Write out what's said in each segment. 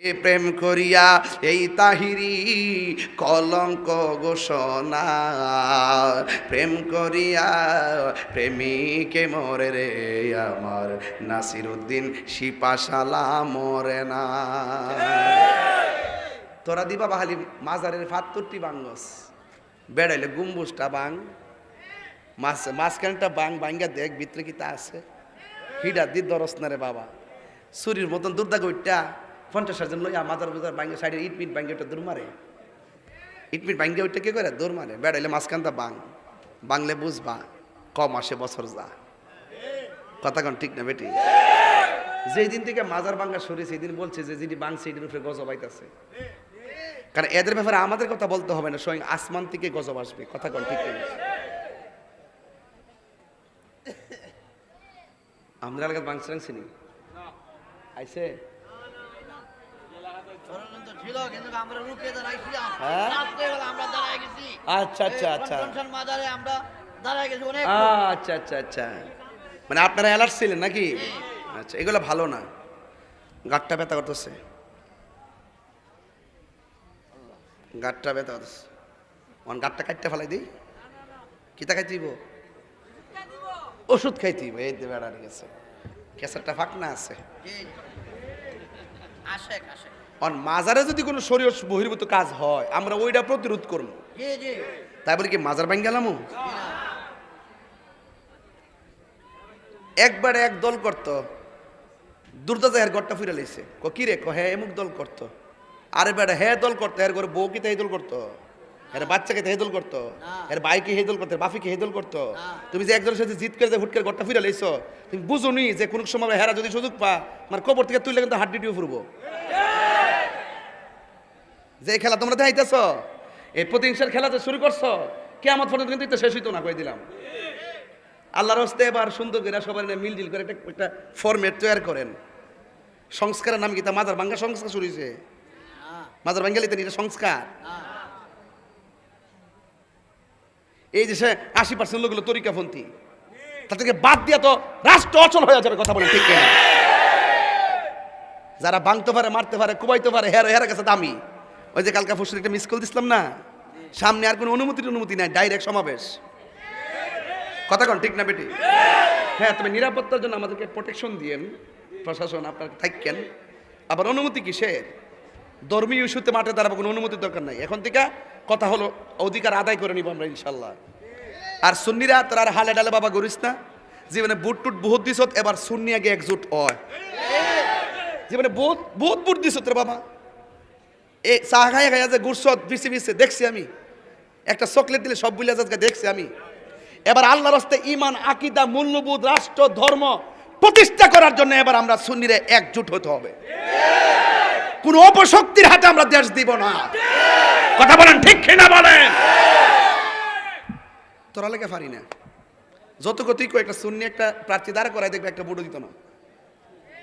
এ প্রেম করিয়া এই তাহিরি কলঙ্ক ঘোষণা। প্রেম করিয়া প্রেমিকে মরে রে আমার নাসির উদ্দিন শিপাশালা মরে না। তোরা দিবা বাহালি মাজারের ফাত্তরটি বাঙ্গস, বেড়াইলে গুম্বুজটা বাং, মাছ, মাঝখানটা বাং বাঙ্গা দেখ ভিতরে কি তা আছে। হিডা দি দরস না রে বাবা। সুরির মতন দুর্দা গইটা পঞ্চাশ হাজার লইয়া মাজার বুজার বাঙ্গে সাইডে ইট মিট বাঙ্গে ওটা দৌড় মারে ইট মিট বাঙ্গে ওইটা কে করে? দৌড় মারে বেড়াইলে মাঝখানটা বাং। বাংলে বুঝবা কম আসে বছর যা। কথা কন ঠিক না বেটি? যেই দিন থেকে মাজার বাঙ্গা সরে সেই দিন বলছে যে যিনি বাং সেইটির উপরে গজব আইতাছে। কারণ এদের ব্যাপারে আমাদের কথা বলতে হবে না, স্বয়ং আসমান থেকে গজব আসবে। কথা কন ঠিক নেই আমরা এলাকার বাংশ চিনি? আইসে ষড়যন্ত্র ছিল কিন্তু আমরা রুখে দাঁড়াইছিলাম হ্যাঁ? রাত্রেবেলা আমরা দাঁড়ায় গেছি আচ্ছা আচ্ছা আচ্ছা। গেছি অনেক। আচ্ছা আচ্ছা আচ্ছা। মানে আপনারা অ্যালার্ট ছিলেন নাকি? আচ্ছা এগুলো ভালো না। গাটটা ব্যথা করতেছে। গাটটা ব্যথা করতেছে। অন গাটটা কাটতে ফেলাই দিই। কিতা খাইতে দিব ওষুধ খাইতে দিব এই বেড়া গেছে। কেসারটা ফাঁক না আছে। অন মাজারে যদি কোনো শরীর বহির্ভূত কাজ হয় আমরা ওইটা প্রতিরোধ করব। তাই বলে কি মাজার ভাঙ গেলাম একবার এক দল করত দুর্দাজা হের ঘরটা ফিরে লাইছে। ক কি রে? ক হ্যাঁ এমুক দল করত। আরে বেড়া হ্যাঁ দল করতো এর ঘরে বউ কি তাই দল করতো? এর বাচ্চাকে তাই দল করতো। এর বাইকে হে দল করতো বাফিকে হে দল করতো তুমি যে একজনের সাথে জিত করে যে হুট করে ঘরটা ফিরে লাইছো তুমি বুঝো নি যে কোনো সময় হেরা যদি সুযোগ পা আমার কবর থেকে তুইলে কিন্তু হাড্ডি টিউ ফুরবো। যে খেলা তোমরা দেখাইতেছ এই প্রতিহিংসার খেলা যে শুরু করছ কেমন পর্যন্ত কিন্তু এটা শেষ হইতো না কই দিলাম। আল্লাহর হস্তে এবার সুন্দর করে সবাই নিয়ে মিলজিল করে একটা একটা ফরম্যাট তৈরি করেন। সংস্কারের নাম কি? তা মাদার বাঙ্গা সংস্কার শুরু হয়েছে হ্যাঁ, মাদার বাঙ্গালিতে এটা সংস্কার হ্যাঁ। এই সে আশি পার্সেন্ট লোকগুলো তরিকাপন্থী, তাদেরকে বাদ দিয়া তো রাষ্ট্র অচল হয়ে যাবে কথা বলে ঠিক যারা বাংতে পারে, মারতে পারে, কুবাইতে পারে, হের হের কাছে দামি। ওই যে কালকা ফুসুর একটা মিস কল দিছিলাম না? সামনে আর কোনো অনুমতির অনুমতি নাই ডাইরেক্ট সমাবেশ। কথা কন, ঠিক না বেটি? হ্যাঁ তবে নিরাপত্তার জন্য আমাদেরকে প্রোটেকশন দিয়েন, প্রশাসন আপনার থাকেন। আবার অনুমতি কিসের? ধর্মীয় ইস্যুতে মাঠে দাঁড়াবো কোনো অনুমতির দরকার নাই। এখন থেকে কথা হলো, অধিকার আদায় করে নিব আমরা ইনশাল্লাহ আর সুন্নিরা, তোর আর হালে ডালে বাবা করিস না। জীবনে বুট টুট বহুত দিছত এবার সুন্নি আগে একজুট হয়। জীবনে বহুত বহুত বুট দিছ তোর বাবা। এ চা খাই খাই যে গুড়সত বিসি বিসে, দেখছি আমি। একটা চকলেট দিলে সব বুলিয়া যাচ্ছে দেখছি আমি। এবার আল্লাহ রাস্তে ইমান আকিদা, মূল্যবোধ, রাষ্ট্র, ধর্ম প্রতিষ্ঠা করার জন্য এবার আমরা সুন্নিরে একজুট হতে হবে। কোন অপশক্তির হাতে আমরা দেশ দিব না। কথা বলেন, ঠিক কিনা বলেন? তোরা লেগে পারি না। যত গতি একটা সুন্নি, একটা প্রার্থী দ্বারা করাই দেখবে, একটা বুড়ো দিত না।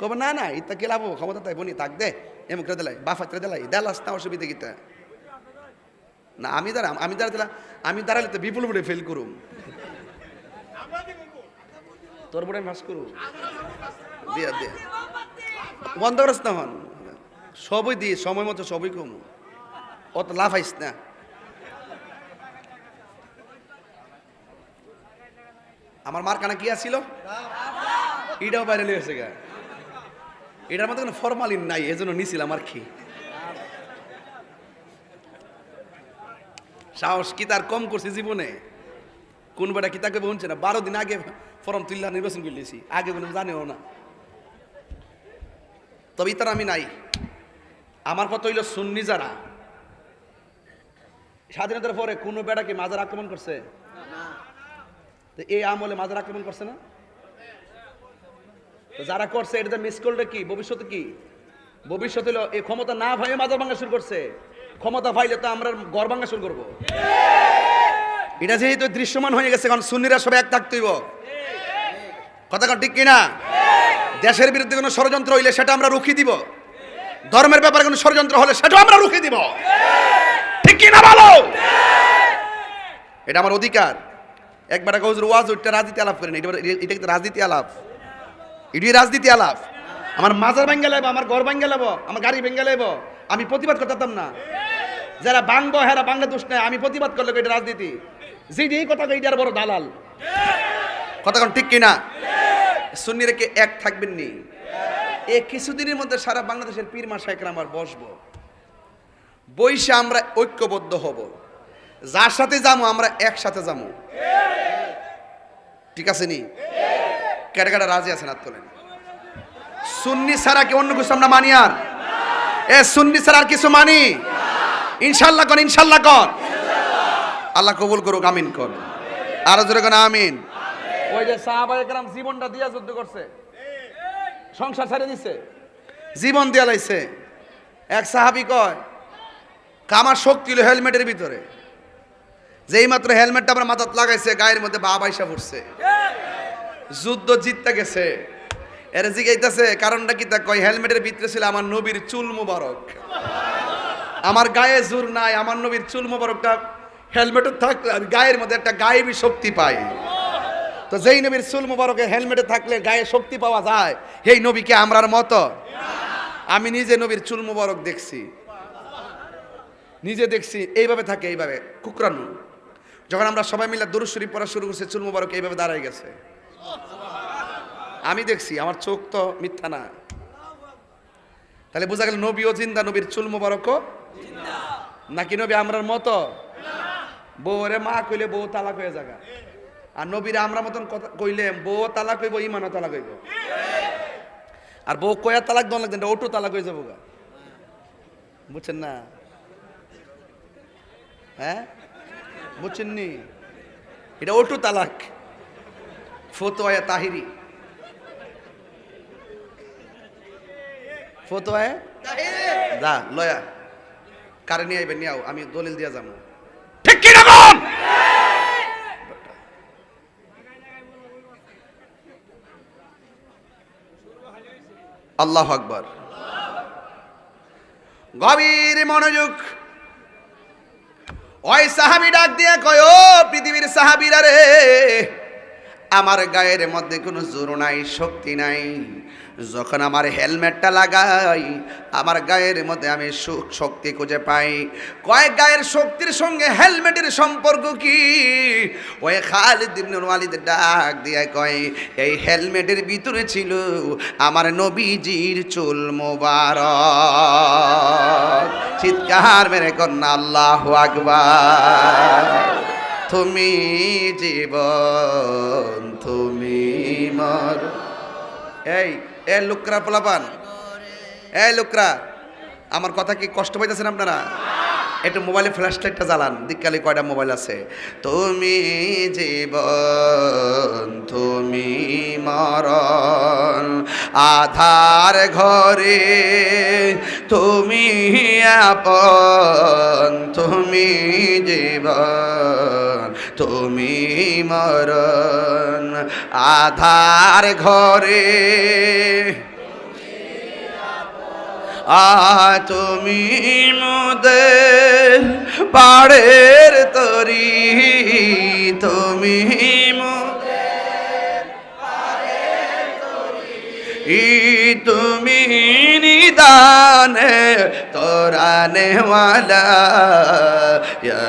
কবে না না ইতা কে লাভ ক্ষমতা তাই বনি তাক দে এমন করে দিলাই বাফাত্রে দিলাই দেলাস না অসুবিধা গীতা না, আমি দাঁড়া আমি দাঁড়া দিলাম আমি দাঁড়ালে তো বিপুল বুড়ে ফেল করুম। তোর বুড়ে ভাস করু দিয়া দিয়া। বন্ধ করস না হন। সবই দি সময় মতো সবই কম। অত লাভ আইস না আমার মার কানা কি আসছিল এটাও বাইরে লিয়েছে গা এটার মধ্যে কোনো ফরমালিন নাই এজন্য নিছিলাম আর কি সাহস কি তার কম করছে জীবনে কোন বেটা কি তাকে বলছে না বারো দিন আগে ফর্ম তুললা নির্বাচন করলেছি আগে কোনো জানেও না তবে ইতার আমি নাই আমার কথা হইল সুন্নি যারা স্বাধীনতার পরে কোনো বেটাকে মাজার আক্রমণ করছে? তো এই আমলে মাজার আক্রমণ করছে না? যারা করছে, এটা মিস করলে কি? ভবিষ্যতে কি? ভবিষ্যতে এই ক্ষমতা না ভাই মাজার ভাঙা শুরু করছে। ক্ষমতা ভাইলে তো আমরা গড় ভাঙা শুরু করব। এটা যেহেতু দৃশ্যমান হয়ে গেছে, কারণ সুন্নিরা সবাই এক থাকতেইব কথা ঠিক কিনা? দেশের বিরুদ্ধে কোনো ষড়যন্ত্র হইলে সেটা আমরা রুখি দিব। ধর্মের ব্যাপারে কোনো ষড়যন্ত্র হলে সেটাও আমরা রুখে দিব। কিনা বলো এটা আমার অধিকার। একবার হুজুর ওয়াজ, ওইটা রাজনীতি আলাপ করেন। এটা এটা কিন্তু রাজনীতি আলাপ। এটি রাজনীতি আলাপ। আমার মাজার ভেঙ্গে লাইব, আমার ঘর ভেঙ্গে লাইব, আমার গাড়ি ভেঙ্গে লাইব। আমি প্রতিবাদ করতাম না। যারা বাংবো, হেরা বাংলা দোষ নেই আমি প্রতিবাদ করলে এটা রাজনীতি? যে এই কথা এইটার বড় দালাল। কথা কোন ঠিক কিনা? সুন্নি রেখে এক থাকবেন নি? এ কিছুদিনের মধ্যে সারা বাংলাদেশের পীর মা আমার বসবো। বইসে আমরা ঐক্যবদ্ধ হব। যার সাথে যাব আমরা একসাথে যাব ঠিক আছে নি? কেটে কেটে রাজি আছেন আর তোলেন। সুন্নি ছাড়া কি অন্য কিছু আমরা মানি আর? এ সুন্নি ছাড়া আর কিছু মানি? ইনশাল্লাহ কর ইনশাল্লাহ কর আল্লাহ কবুল করুক আমিন কর আরও জোরে কোন আমিন। ওই যে সাহাবায়ে কেরাম জীবনটা দিয়া যুদ্ধ করছে। সংসার ছেড়ে দিছে। জীবন দিয়া লাইছে। এক সাহাবি কয় কামার শক্তি হলো হেলমেটের ভিতরে। যেই মাত্র হেলমেটটা আমার মাথাত লাগাইছে, গায়ের মধ্যে বা বাইসা পড়ছে। যুদ্ধ জিততে গেছে। এর জিগাইতেছে, কারণটা কি তা কয়? হেলমেটের ভিতরে ছিল আমার নবীর চুল মুবারক। আমার গায়ে জোর নাই, আমার নবীর চুল মুবারকটা হেলমেটে থাকলে আমি গায়ের মধ্যে একটা গায়েবী শক্তি পাই। তো যেই নবীর চুল মুবারকে হেলমেটে থাকলে গায়ে শক্তি পাওয়া যায়, সেই নবীকে আমরার মতো। আমি নিজে নবীর চুল মুবারক দেখছি। নিজে দেখছি, এইভাবে থাকে, এইভাবে। কুকরানু। যখন আমরা সবাই মিলে দুরু শরীফ পড়া শুরু করছে, চুল মুবারক এইভাবে দাঁড়ায় গেছে। আমি দেখছি, আমার চোখ তো মিথ্যা না। তাহলে বোঝা গেল নবী ও জিন্দা, নবীর চুল মুবারকও নাকি নবী আমরার মতো? বউরে মা কইলে বউ তালাক হয়ে যাগা। আর নবীরা আমরা মতন কথা কইলে বউ তালাক হইব, ইমানও তালাক হইব। আর বউ কয়া তালাক দন লাগতেন ওটু তালাক হয়ে যাব গা বুঝছেন না? হ্যাঁ? বুঝছেন নি এটা ওটু তালাক। ফতোয়া তাহিরি। ফতোয়া যা লয়া। কারে নিয়ে আইবেন নিয়ে আও, আমি দলিল দিয়া যাব। আল্লাহ আকবর। গভীর মনোযোগ ওই সাহাবি ডাক দিয়ে কয় ও পৃথিবীর সাহাবিরা রে আমার গায়ের মধ্যে কোনো জোর নাই, শক্তি নাই। যখন আমার হেলমেটটা লাগাই, আমার গায়ের মধ্যে আমি সুখ শক্তি খুঁজে পাই। কয়েক গায়ের শক্তির সঙ্গে হেলমেটের সম্পর্ক কি? ওই খালিদ ইবনুল ওয়ালিদ ডাক দিয়ে কয়, এই হেলমেটের ভিতরে ছিল আমার নবীজির চুল মোবারক। চিৎকার মেরে কন্যা, আল্লাহ আকবার। তুমি জীবন, তুমি মর। এই এ লুকরা পোলাপান। এই লুকরা, আমার কথা কি কষ্ট পাইতেছেন আপনারা? একটু মোবাইলে ফ্ল্যাশ লাইটটা জ্বালান। দিককালে কয়টা মোবাইল আছে? তুমি জীবন, তুমি মরণ, আধার ঘরে তুমি আপন, তুমি জীবন, তুমি মরণ, আধার ঘরে আ তুমি মোদের পাড়ের তরি তুমি ই তুমি নিদানে তোরানে ওয়ালা ইয়া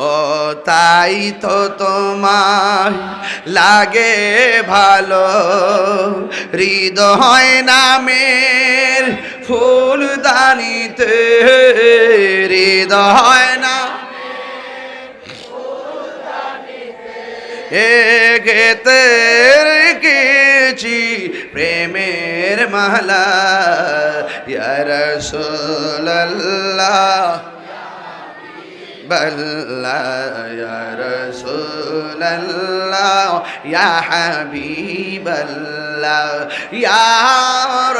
ও, তাই তো তোমার লাগে ভালো। হৃদয় নামের ফুলদানিতে, হৃদয় না এগেতে রেখেছি প্রেমের মালা। ইয়া রাসূলুল্লাহ الله يا رسول الله يا حبيب الله يا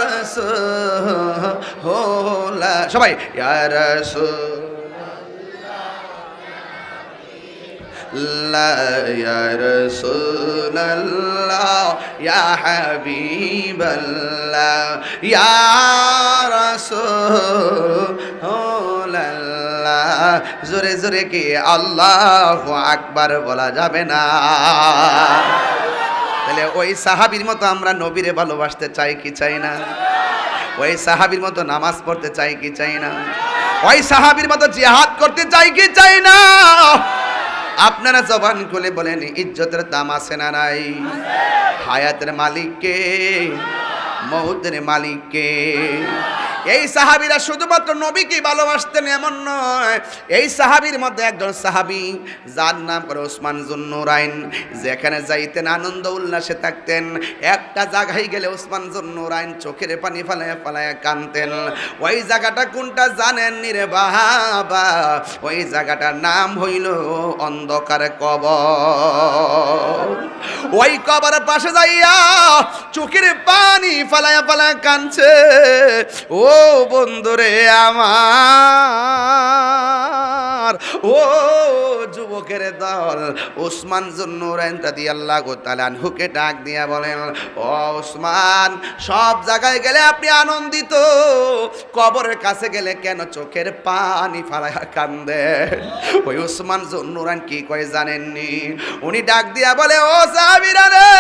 رسول الله সবাই يا رسول الله يا رسول الله يا حبيب الله يا رسول الله জোরে জোরে কি আল্লাহ আকবার বলা যাবে না। তাহলে ওই সাহাবীর মতো আমরা নবীরে ভালোবাসতে চাই কি চাই না? ওই সাহাবীর মতো নামাজ পড়তে চাই কি চাই না? ওই সাহাবীর মতো জিহাদ করতে চাই কি চাই না? আপনারা জবান খুলে বলেন, ইজ্জতের দাম আছে না নাই? হায়াতের মালিককে, মৌতের মালিককে এই সাহাবিরা শুধুমাত্র নবীকে ভালোবাসতেন, এমন নয়। এই সাহাবীর মধ্যে একজন সাহাবি, যার নাম করে ওসমান জুন্নুরাইন। যেখানে যাইতেন, আনন্দ উল্লাসে থাকতেন। একটা জায়গায় গেলে ওসমান জুন্নুরাইন চোখের পানি ফালায় ফালায় কানতেন ওই জায়গাটা কোনটা জানেন নি রে বাবা? ওই জায়গাটার নাম হইল অন্ধকার কবর। ওই কবর পাশে যাইয়া চোখের পানি ফালায়া ফালায়া কানছে ও বন্ধুরে আমার, ও যুবকের দল, ওসমান জন্নুরাইন রাদি আল্লাহ হুকে ডাক দিয়া বলেন, ও ওসমান, সব জায়গায় গেলে আপনি আনন্দিত, কবরের কাছে গেলে কেন চোখের পানি ফালায়া কান্দে? ওই ওসমান জন্নুরাইন কি কয় জানেননি? উনি ডাক দিয়া বলে, ও সাহাবীরা রে